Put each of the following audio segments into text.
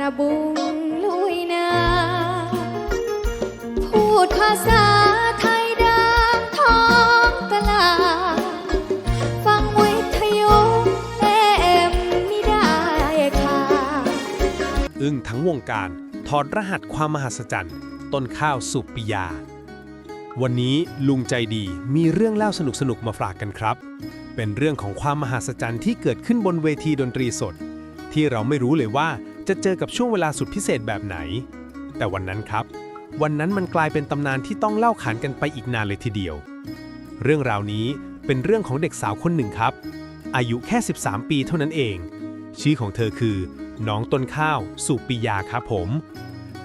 ระบุงลุยนาพูดภาษาไทยดังท้องตลาดฟังวิทยุเอ็มไม่ได้ค่ะ อึ้งทั้งวงการถอดรหัสความมหัศจรรย์ ต้นข้าวสุปิยา วันนี้ลุงใจดีมีเรื่องเล่าสนุกๆมาฝากกันครับ เป็นเรื่องของความมหัศจรรย์ที่เกิดขึ้นบนเวทีดนตรีสด ที่เราไม่รู้เลยว่า จะเจอกับช่วงเวลาสุดพิเศษแบบไหน แต่วันนั้นครับ วันนั้นมันกลายเป็นตำนานที่ต้องเล่าขานกันไปอีกนานเลยทีเดียว เรื่องราวนี้เป็นเรื่องของเด็กสาวคนหนึ่งครับ อายุแค่ 13 ปีเท่านั้นเอง ชื่อของเธอคือ น้องต้นข้าวสุปิยาครับผม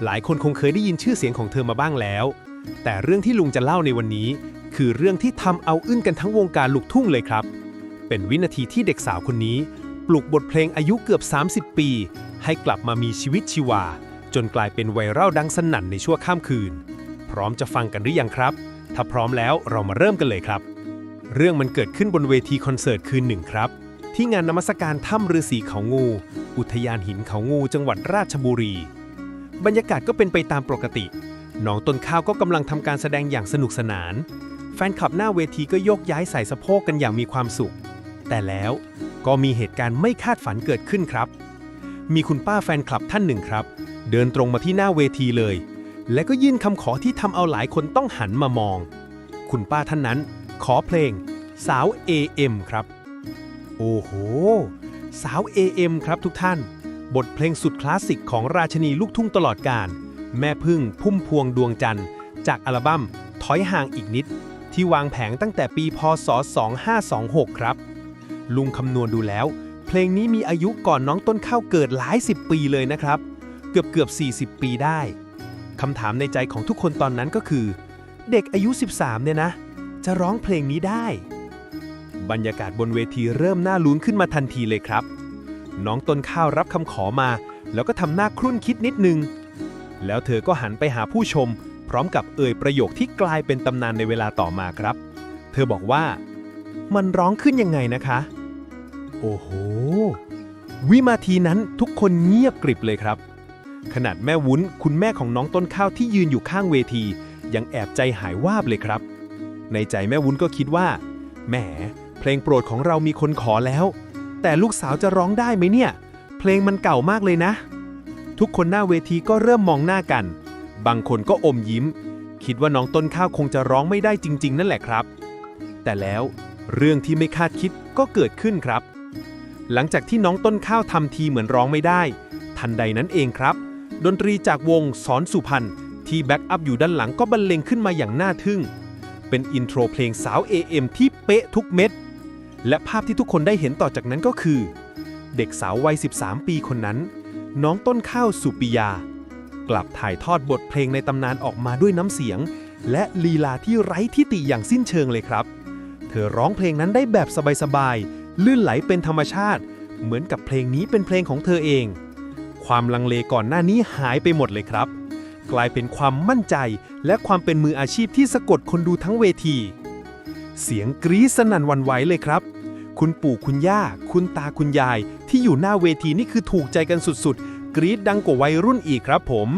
หลายคนคงเคยได้ยินชื่อเสียงของเธอมาบ้างแล้ว แต่เรื่องที่ลุงจะเล่าในวันนี้ คือเรื่องที่ทำเอาอึ้งกันทั้งวงการลูกทุ่งเลยครับ เป็นวินาทีที่เด็กสาวคนนี้ ปลุกบทเพลงอายุเกือบ 30 ปี ให้กลับมามีชีวิตชีวา จนกลายเป็นไวรัลดังสนั่นในชั่วข้ามคืน พร้อมจะฟังกันหรือยังครับ ถ้าพร้อมแล้วเรามาเริ่มกันเลยครับ เรื่องมันเกิดขึ้นบนเวทีคอนเสิร์ตคืนหนึ่งครับ ที่งานนมัสการถ้ำฤาษีเขางู อุทยานหินเขางู จังหวัดราชบุรี บรรยากาศก็เป็นไปตามปกติน้องต้นข้าวก็กำลังทำการแสดงอย่างสนุกสนาน แฟนคลับหน้าเวทีก็โยกย้ายใส่สะโพกกันอย่างมีความสุข แต่แล้ว ก็มีเหตุการณ์ไม่คาดฝันเกิดขึ้นครับ มีคุณป้าแฟนคลับท่านหนึ่งครับ เดินตรงมาที่หน้าเวทีเลย และก็ยื่นคำขอที่ทำเอาหลายคนต้องหันมามอง คุณป้าท่านนั้น ขอเพลง สาว AM ครับ โอ้โห สาว AM ครับทุกท่าน บทเพลงสุดคลาสสิกของราชนีลูกทุ่งตลอดกาลแม่พึ่งพุ่มพวงดวงจันทร์ จากอัลบั้มถอยห่างอีกนิด ที่วางแผงตั้งแต่ปีพศ 2526 ครับ ลุงคำนวณดูแล้ว เพลงนี้มีอายุก่อนน้องต้นข้าวเกิดหลายสิบปีเลยนะครับ เกือบเกือบ 40 ปีได้คำถามในใจของทุกคนตอนนั้นก็คือ เด็กอายุ 13 เนี่ยนะ จะร้องเพลงนี้ได้ บรรยากาศบนเวทีเริ่มน่าลุ้นขึ้นมาทันทีเลยครับ น้องต้นข้าวรับคำขอมา แล้วก็ทำหน้าครุ่นคิดนิดนึง แล้วเธอก็หันไปหาผู้ชม พร้อมกับเอ่ยประโยคที่กลายเป็นตำนานในเวลาต่อมาครับ เธอบอกว่า มันร้องขึ้นยังไงนะคะ โอ้โห วินาทีนั้นทุกคนเงียบกริบเลยครับ ขนาดแม่วุ้นคุณแม่ของน้องต้นข้าวที่ยืนอยู่ข้างเวที ยังแอบใจหายวาบเลยครับ ในใจแม่วุ้นก็คิดว่า แหม เพลงโปรดของเรามีคนขอแล้ว แต่ลูกสาวจะร้องได้ไหมเนี่ย เพลงมันเก่ามากเลยนะ ทุกคนหน้าเวทีก็เริ่มมองหน้ากัน บางคนก็อมยิ้ม คิดว่าน้องต้นข้าวคงจะร้องไม่ได้จริง ๆ นั่นแหละครับ แต่แล้วเรื่องที่ไม่คาดคิดก็เกิดขึ้นครับ หลังจากที่น้องต้นข้าวทำทีเหมือนร้องไม่ได้ ทันใดนั้นเองครับ ดนตรีจากวงสอนสุพรรณที่แบ็กอัพอยู่ด้านหลังก็บรรเลงขึ้นมาอย่างน่าทึ่ง เป็นอินโทรเพลงสาว AM ที่เป๊ะทุกเม็ด และภาพที่ทุกคนได้เห็นต่อจากนั้นก็คือ เด็กสาววัย 13 ปีคนนั้น น้องต้นข้าวสุปิยา กลับถ่ายทอดบทเพลงในตำนานออกมาด้วยน้ำเสียง และลีลาที่ไร้ทิฏฐิอย่างสิ้นเชิงเลยครับ เธอร้องเพลงนั้นได้แบบสบายๆ ลื่นไหลเป็นธรรมชาติ เหมือนกับเพลงนี้เป็นเพลงของเธอเอง ความลังเลก่อนหน้านี้หายไปหมดเลยครับ กลายเป็นความมั่นใจและความเป็นมืออาชีพที่สะกดคนดูทั้งเวที เสียงกรี๊ดสนั่นวันไหวเลยครับ คุณปู่คุณย่า คุณตาคุณยาย ที่อยู่หน้าเวทีนี่คือถูกใจกันสุดๆ กรี๊ดดังกว่าวัยรุ่นอีกครับผม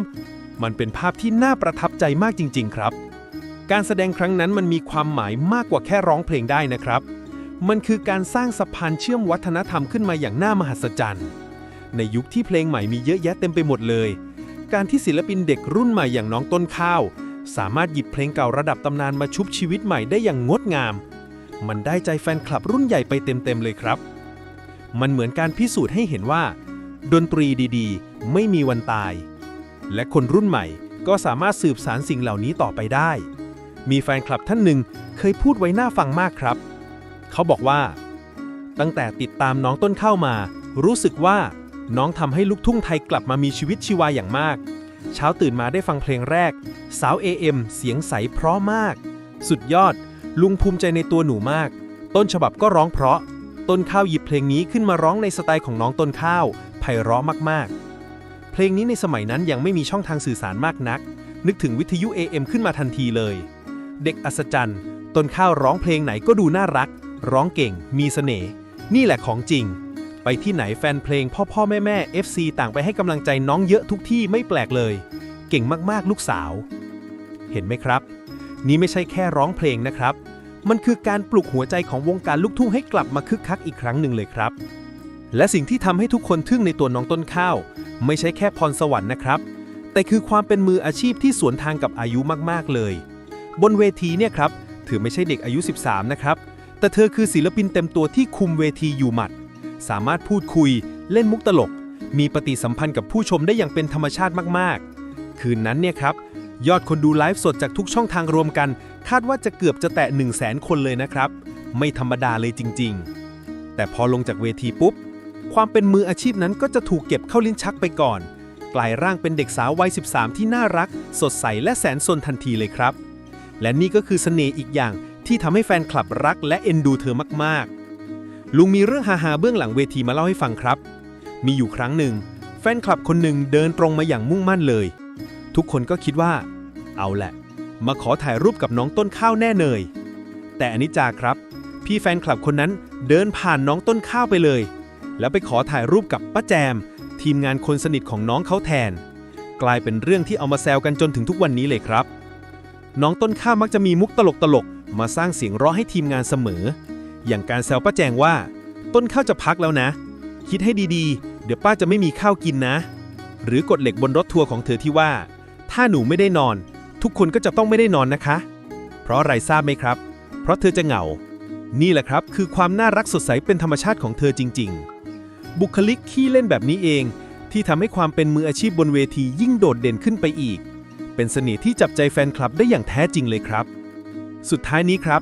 มันเป็นภาพที่น่าประทับใจมากจริง ๆ ครับ การแสดงครั้งนั้นมันมีความหมายมากกว่าแค่ร้องเพลงได้นะครับ มันคือการสร้างสะพานเชื่อมวัฒนธรรมขึ้นมาอย่างน่ามหัศจรรย์ ในยุคที่เพลงใหม่มีเยอะแยะเต็มไปหมดเลย การที่ศิลปินเด็กรุ่นใหม่อย่างน้องต้นข้าว สามารถหยิบเพลงเก่าระดับตำนานมาชุบชีวิตใหม่ได้อย่างงดงาม มันได้ใจแฟนคลับรุ่นใหญ่ไปเต็มๆเลยครับ มันเหมือนการพิสูจน์ให้เห็นว่า ดนตรีดีๆ ไม่มีวันตาย และคนรุ่นใหม่ก็สามารถสืบสารสิ่งเหล่านี้ต่อไปได้ มีแฟนคลับท่านหนึ่งเคยพูดไว้น่าฟังมากครับ เขาบอกว่า ตั้งแต่ติดตามน้องต้นข้าวมา รู้สึกว่าน้องทำให้ลูกทุ่งไทยกลับมามีชีวิตชีวาอย่างมาก เช้าตื่นมาได้ฟังเพลงแรก สาว AM เสียงใสเพราะมาก สุดยอด ลุงภูมิใจในตัวหนูมาก ต้นฉบับก็ร้องเพราะ ต้นข้าวหยิบเพลงนี้ขึ้นมาร้องในสไตล์ของน้องต้นข้าวไพเราะมากๆ เพลงนี้ในสมัยนั้นยังไม่มีช่องทางสื่อสารมากนัก นึกถึงวิทยุ AM ขึ้นมาทันทีเลย เด็กอัศจรรย์ ต้นข้าวร้องเพลงไหนก็ดูน่ารัก ร้องเก่ง มีเสน่ห์ นี่แหละของจริง ไปที่ไหนแฟนเพลงพ่อพ่อแม่แม่ FC ต่างไปให้กำลังใจน้องเยอะทุกที่ไม่แปลกเลย เก่งมากๆลูกสาว เห็นไหมครับ นี่ไม่ใช่แค่ร้องเพลงนะครับ มันคือการปลุกหัวใจของวงการลูกทุ่งให้กลับมาคึกคักอีกครั้งหนึ่งเลยครับ และสิ่งที่ทำให้ทุกคนทึ่งในตัวน้องต้นข้าว ไม่ใช่แค่พรสวรรค์นะครับแต่คือความเป็นมืออาชีพที่สวนทางกับอายุมากๆเลย บนเวทีเนี่ยครับเธอไม่ใช่เด็กอายุ 13 นะครับ แต่เธอคือศิลปินเต็มตัวที่คุมเวทีอยู่หมัด สามารถพูดคุย เล่นมุกตลก มีปฏิสัมพันธ์กับผู้ชมได้อย่างเป็นธรรมชาติมากๆ คืนนั้นเนี่ยครับ ยอดคนดูไลฟ์สดจากทุกช่องทางรวมกัน คาดว่าจะเกือบจะแตะ 1 0 0 0 0แสนคนเลยนะครับ ไม่ธรรมดาเลยจริง ๆ แต่พอลงจากเวทีปุ๊บ ความเป็นมืออาชีพนั้นก็จะถูกเก็บเข้าลิ้นชักไปก่อน กลายร่างเป็นเด็กสาววัย 13 ที่น่ารัก สดใสและแสนสนทันทีเลยครับ และนี่ก็คือเสน่ห์อีกอย่าง ที่ทำให้แฟนคลับรักและเอ็นดูเธอมากๆ ลุงมีเรื่องฮาๆเบื้องหลังเวทีมาเล่าให้ฟังครับ มีอยู่ครั้งหนึ่ง แฟนคลับคนหนึ่งเดินตรงมาอย่างมุ่งมั่นเลย ทุกคนก็คิดว่า เอาแหละ มาขอถ่ายรูปกับน้องต้นข้าวแน่เนย แต่อันนี้จาครับ พี่แฟนคลับคนนั้นเดินผ่านน้องต้นข้าวไปเลย แล้วไปขอถ่ายรูปกับป้าแจม ทีมงานคนสนิทของน้องเขาแทน กลายเป็นเรื่องที่เอามาแซวกันจนถึงทุกวันนี้เลยครับ น้องต้นข้าวมักจะมีมุกตลกๆ มาสร้างเสียงร้องให้ทีมงานเสมอ อย่างการแซวป้าแจงว่า ต้นข้าวจะพักแล้วนะ คิดให้ดีๆ เดี๋ยวป้าจะไม่มีข้าวกินนะ หรือกฎเหล็กบนรถทัวร์ของเธอที่ว่า ถ้าหนูไม่ได้นอน ทุกคนก็จะต้องไม่ได้นอนนะคะ เพราะอะไรทราบไหมครับ เพราะเธอจะเหงา นี่แหละครับคือความน่ารักสดใสเป็นธรรมชาติของเธอจริง ๆ บุคลิกขี้เล่นแบบนี้เอง ที่ทำให้ความเป็นมืออาชีพบนเวทียิ่งโดดเด่นขึ้นไปอีก เป็นเสน่ห์ที่จับใจแฟนคลับได้อย่างแท้จริงเลยครับ สุดท้ายนี้ครับ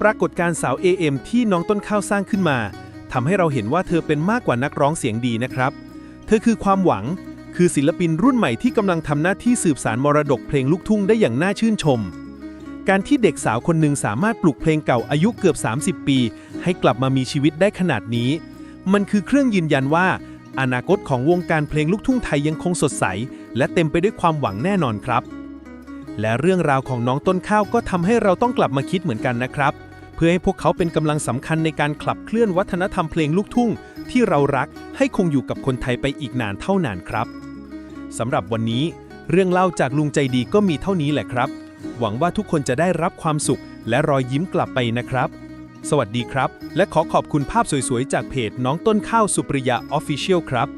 ปรากฏการสาว AM ที่น้องต้นข้าวสร้างขึ้นมาทำให้เราเห็นว่าเธอเป็นมากกว่านักร้องเสียงดีนะครับ เธอคือความหวัง คือศิลปินรุ่นใหม่ที่กำลังทำหน้าที่สืบสารมรดกเพลงลูกทุ่งได้อย่างน่าชื่นชม การที่เด็กสาวคนหนึ่งสามารถปลุกเพลงเก่าอายุเกือบ 30 ปี ให้กลับมามีชีวิตได้ขนาดนี้ มันคือเครื่องยืนยันว่า อนาคตของวงการเพลงลูกทุ่งไทยยังคงสดใส และเต็มไปด้วยความหวังแน่นอนครับ และเรื่องราวของน้องต้นข้าวก็ทำให้เราต้องกลับมาคิดเหมือนกันนะครับ เพื่อให้พวกเขาเป็นกำลังสำคัญในการขับเคลื่อนวัฒนธรรมเพลงลูกทุ่ง ที่เรารักให้คงอยู่กับคนไทยไปอีกนานเท่านานครับสำหรับวันนี้เรื่องเล่าจากลุงใจดีก็มีเท่านี้แหละครับ หวังว่าทุกคนจะได้รับความสุข และรอยยิ้มกลับไปนะครับ สวัสดีครับ และขอขอบคุณภาพสวยๆ จากเพจน้องต้นข้าวสุปริยาออฟฟิเชียลครับ